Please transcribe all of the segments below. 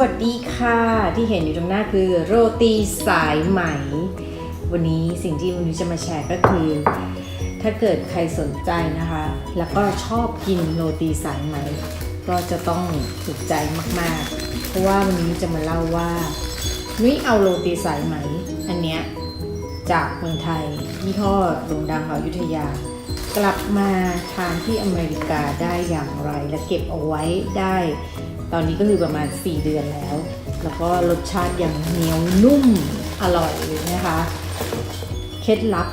วัสดีค่ะ ที่เห็นอยู่ตรงหน้าคือโรตีสายไหม วันนี้สิ่งที่วันนี้จะมาแชร์ก็คือ ถ้าเกิดใครสนใจนะคะ แล้วก็ชอบกินโรตีสายไหม ก็จะต้องถูกใจมากๆ เพราะว่าวันนี้จะมาเล่าว่านุ้ยเอาโรตีสายไหม อันเนี้ยจากเมืองไทยยี่ห้อโด่งดังของอยุธยา กลับมาทานที่อเมริกาได้อย่างไร และเก็บเอาไว้ได้ ตอนนี้ก็คือประมาณ 4 เดือนแล้ว แล้วก็รสชาติยังเหนียวนุ่มอร่อยเลยนะคะ เคล็ดลับ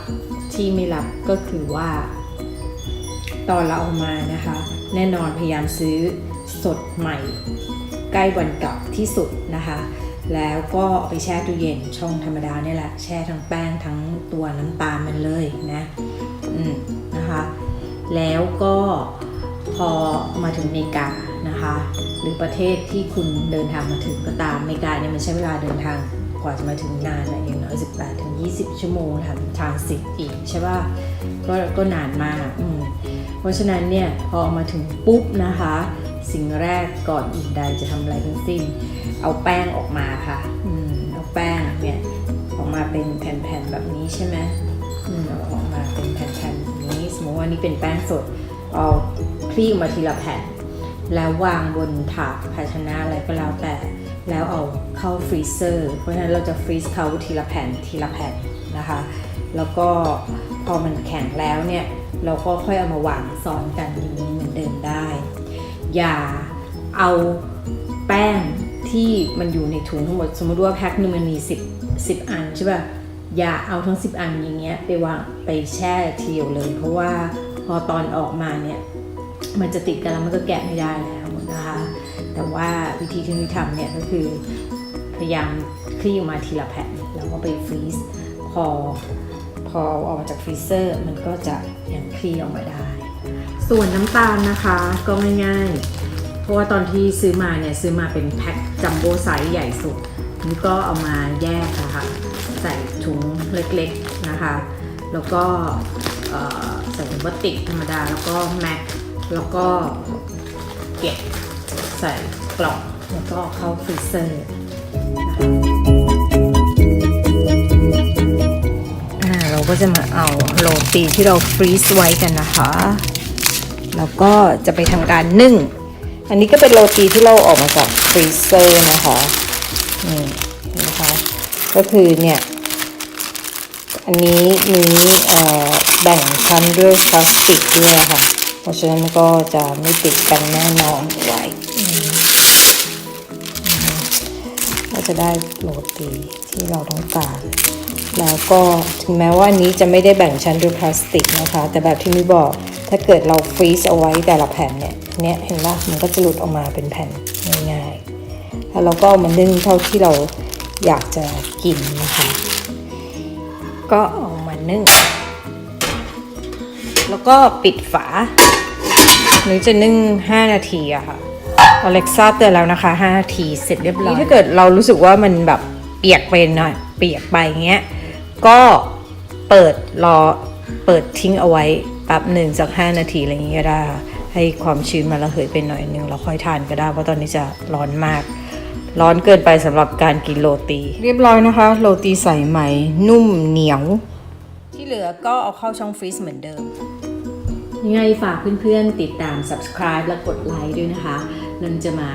ที่ไม่ลับก็คือว่า ตอนเราเอามานะคะ แน่นอนพยายามซื้อสดใหม่ ใกล้วันกลับที่สุดนะคะ แล้วก็เอาไปแช่ตู้เย็นช่องธรรมดาเนี่ยแหละแช่ทั้งแป้งทั้งตัวน้ำตาลมันเลยนะอืมนะคะ แล้วก็พอมาถึงอเมริกา นะคะ หรือประเทศที่คุณเดินทางมาถึงก็ตามอเมริกาเนี่ยมันใช้เวลาเดินทางกว่าจะมาถึงนานนะอย่างน้อย18ถึง20 ชั่วโมงทางทางสิทธิ์อีกใช่ป่ะก็ก็นานมากอืมเพราะฉะนั้นเนี่ยพอมาถึงปุ๊บนะคะ สิ่งแรกก่อนอื่นใดจะทำอะไรทั้งสิ้น เอาแป้งออกมาค่ะอืมเอาแป้งเนี่ยออกมาเป็นแผ่นๆแบบนี้ใช่ไหมอืมเอาออกมาเป็นแผ่นๆแบบนี้สมมติว่านี่เป็นแป้งสดเอาคลี่ออกมาทีละแผ่น แล้ววางบนถาดภาชนะอะไรก็แล้วแต่ แล้วเอาเข้าฟรีเซอร์ เพราะฉะนั้นเราจะฟรีซเขาทีละแผ่นทีละแผ่นนะคะ แล้วก็พอมันแข็งแล้วเนี่ย เราก็ค่อยเอามาวางซ้อนกันอย่างนี้เหมือนเดิมได้ อย่าเอาแป้งที่มันอยู่ในถุงทั้งหมด สมมติว่าแพ็คหนึงมันมี 10 10 อันใช่ป่ะ อย่าเอาทั้ง 10 อันอย่างเงี้ยไปวางไปแช่ทีเดียวเลย เพราะว่าพอตอนออกมาเนี่ย มันจะติดกันแล้วมันก็แกะไม่ได้แล้วนะคะ แต่ว่าวิธีที่นุ้ยทำเนี่ยก็คือพยายามคลี่ออกมาทีละแผ่นแล้วก็ไปฟรีซพอพอออกมาจากฟรีเซอร์มันก็จะยังคลี่ออกมาได้ ส่วนน้ำตาลนะคะก็ง่ายๆ เพราะว่าตอนที่ซื้อมาเนี่ยซื้อมาเป็นแพ็คจัมโบ้ไซส์ใหญ่สุดนี่ก็เอามาแยกนะคะใส่ถุงเล็กๆนะคะ แล้วก็ใส่ถุงพลาสติกธรรมดาแล้วก็แม็ก แล้วก็เก็บใส่กล่องแล้วก็เข้าฟรีเซอร์นะคะอ่าเราก็จะมาเอาโรตีที่เราฟรีซไว้กันนะคะ แล้วก็จะไปทำการนึ่ง อันนี้ก็เป็นโรตีที่เราออกมาจากฟรีเซอร์นะคะนี่นะคะ ก็คือเนี่ยอันนี้นี้เอ่อแบ่งชั้นด้วยพลาสติกด้วยค่ะเพ ราะฉะนั้นก็จะไม่ติดกันแน่นอนไว้ก็จะได้โรตีที่เราต้องการ แล้วก็ถึงแม้ว่าอันนี้จะไม่ได้แบ่งชั้นด้วยพลาสติกนะคะ แต่แบบที่มิบอกถ้าเกิดเราฟรีซเอาไว้แต่ละแผ่นเนี่ยเนี่ยเห็นปะมันก็จะหลุดออกมาเป็นแผ่นง่ายๆแล้วเราก็ามานึ่งเท่าที่เราอยากจะกินนะคะ ก็เอามานึ่ง แล้วก็ปิดฝา หรือจะนึ่ง 5 นาทีอะค่ะอเล็กซ่าเตือนแล้วนะคะ 5 นาทีเสร็จเรียบร้อยถ้าเกิดเรารู้สึกว่ามันแบบเปียกไปหน่อยเปียกไปเงี้ย ก็เปิดรอเปิดทิ้งเอาไว้แป๊บหนึ่งสัก5 นาทีอะไรอย่างเงี้ยก็ได้ให้ความชื้นมันระเหยไปหน่อยนึงแล้วค่อยทานก็ได้เพราะตอนนี้จะร้อนมาก ร้อนเกินไปสำหรับการกินโรตี เรียบร้อยนะคะ โรตีใส่ไหมนุ่มเหนียว ที่เหลือก็เอาเข้าช่องฟรีซเหมือนเดิม ยังไงฝากเพื่อนๆติดตาม subscribe และกดไลค์ด้วยนะคะนันจะมา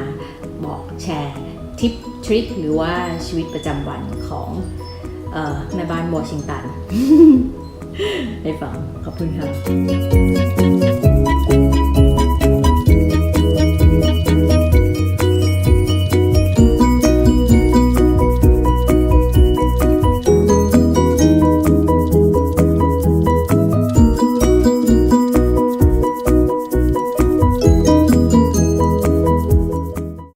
บอกแชร์ทิปทริคหรือว่าชีวิตประจำวันของออแม่บ้านวอชิงตันให้ฟังขอบคุณค่ะ